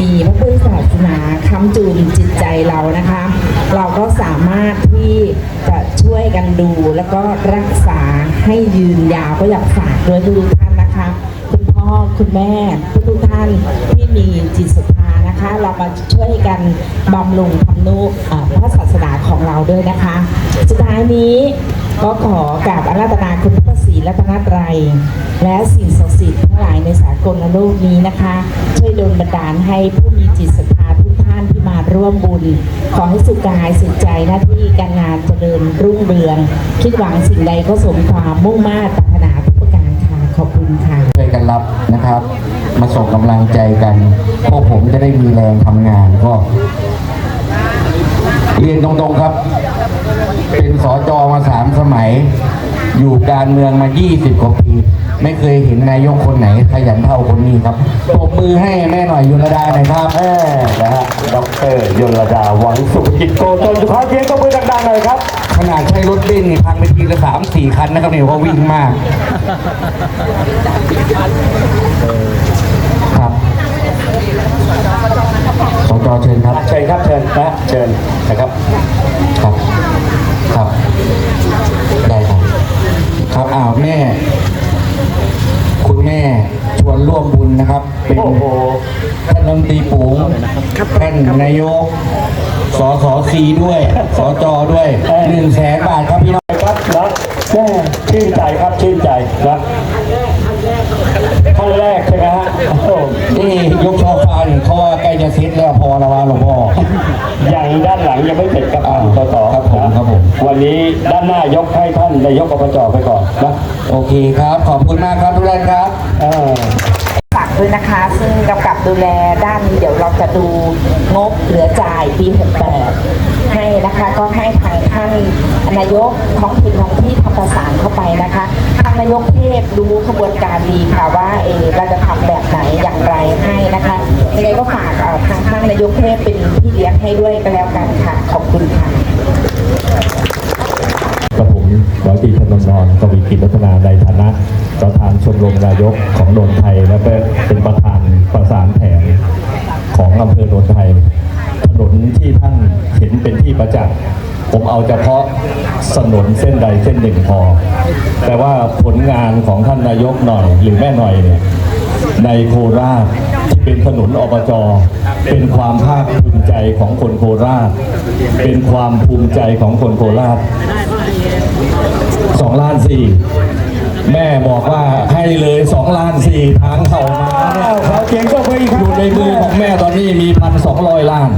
มีพระพุทธศาสนาค้ำจุนจิตใจเรานะคะ เราก็สามารถที่จะช่วยกันดูแล้วก็รักษาให้ยืนยาวก็อยากฝากด้วยทุกท่านนะคะ คุณพ่อคุณแม่ทุกท่านที่มีจิตศรัทธานะคะ เรามาช่วยกันบำรุงทำนุพระศาสนาของเราด้วยนะคะ สุดท้ายนี้ก็ขอกราบอาราธนาคุณพระ รีรัตนตรัย และสิ่งศักดิ์สิทธิ์ทั้งหลายในสากลโลกนี้นะคะ ช่วยดลบันดาลให้ผู้มีจิตศรัทธาทุกท่านที่มาร่วมบุญ ขอให้สุขกายสุขใจหน้าที่การงานเจริญรุ่งเรือง คิดหวังสิ่งใดก็สมความมุ่งมา่ปรารถนาทุกประการค่ะขอบคุณค่ะช่วยกันรับนะครับ มาส่งกำลังใจกันพวกผมจะได้มีแรงทำงานก็เรียนตรงๆครับ เป็นสอจอมาสามสมัย อยู่การเมืองมา 20 กว่าปี ไม่เคยเห็นนายกคนไหนขยันเท่าคนนี้ครับปรบมือให้แม่หน่อยยุรดาหน่อยครับแม่นะฮะดอกเตอรยลดาหวังสุขจิตโกจนสุขภาพเสียงก็มือดังๆหน่อยครับ ขนาดใช้รถเล่นนี่พังไปทีละสามสี่คันนะครับเนี่ยเพราะวิ่งมากครับสจเชิญครับ เชิญครับเชิญนะเชิญนะครับ ครับ ครับ ได้ครับ ครับอ้าวแม่ คุณแม่ชวนร่วมบุญนะครับ เป็นโอ้โหท่านรัฐมนตรีปุ๋งท่านนายกสสซีด้วยสจด้วยหนึ่งแสนบาทครับพี่น้องครับนะแม่ชื่นใจครับชื่นใจนะขั้นแรกใช่ไหมฮะโอ้โหนี่ยกช่อฟ้านี่เขาว่าใกล้จะเสร็จแล้วพอแล้วว่าหลวงพ่อยังด้านหลังยังไม่เสร็จครับอ้าวสสครับ วันนี้ด้านหน้ายกให้ท่านนายกอบจไปก่อนนะโอเคครับ ขอบคุณมากครับทุกท่านครับเออฝากด้วยนะคะ ซึ่งกำกับดูแลด้านนี้เดี๋ยวเราจะดูงบเหลือจ่ายปี68ให้นะคะก็ให้ทางท่านนายกท้องถิ่นท้องที่ทำประสานเข้าไปนะคะทางนายกเทพรู้ขบวนการดีค่ะว่าเออเราจะทำแบบไหนอย่างไรให้นะคะยังไงก็ฝากเอ่อทางท่านนายกเทพเป็นพี่เลี้ยงให้ด้วยก็แล้วกันค่ะขอบคุณค่ะกับผม ร้อยตรีธนงนอนกวีกิจวัฒนาในฐานะประธานชมรมนายกของนนไทย และเป็นประธานประสานแผนของอำเภอนนไทย ถนนที่ท่านเห็นเป็นที่ประจักษ์ผมเอาเฉพาะถนนเส้นใดเส้นหนึ่งพอ แต่ว่าผลงานของท่านนายกหน่อยหรือแม่หน่อยเนี่ยในโคราชที่เป็นถนนอบจ เป็นความภาคภูมิใจของคนโคราช เป็นความภูมิใจของคนโคราช สองล้านสี่แม่บอกว่าให้เลยสองล้านสี่ทางเขามาเนี่ยเขาเสียงก็ไปอีกคอรับยู่ในมือของแม่ตอนนี้มีพันสองร้อยล้าน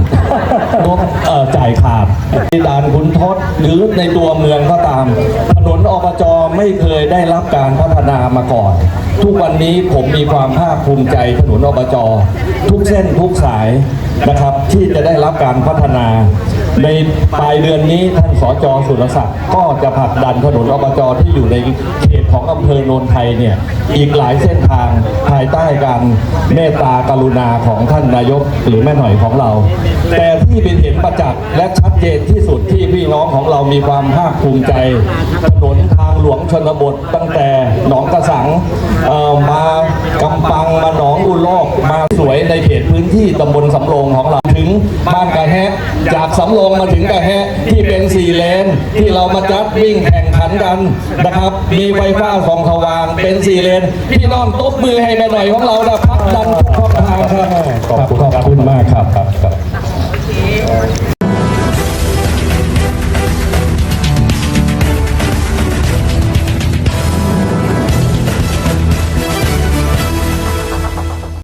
งบเอ่อจ่ายขาดที่ด่านขุนทดหรือในตัวเมืองก็ตาม ถนนอบจไม่เคยได้รับการพัฒนามาก่อน ทุกวันนี้ผมมีความภาคภูมิใจถนนอบจทุกเส้นทุกสายนะครับที่จะได้รับการพัฒนา ในปลายเดือนนี้ท่านสจสุรศักดิ์ก็จะผลักดันถนนอบจที่อยู่ในเขตของอำเภอโนนไทยเนี่ยอีกหลายเส้นทางภายใต้การเมตตากรุณาของท่านนายกหรือแม่หน่อยของเรา แต่ที่เป็นเห็นประจักษ์และชัดเจนที่สุดที่พี่น้องของเรามีความภาคภูมิใจ ถนนทางหลวงชนบทตั้งแต่หนองกระสังมากำปังมาหนองอุลอกมาสวยในเขตพื้นที่ตำบลสำโรงของเราถึงบ้านกระแฮะ จาก สำโรงมาถึงกระแฮะที่เป็นสี่เลน ที่เรามาจัดวิ่งแข่งขันกันนะครับ มีไฟฟ้าสองขวางเป็นสี่เลน พี่น้องตบมือให้แม่หน่อยของเรานะพักดันทุกช่องทางครับขอบคุณมากครับครับ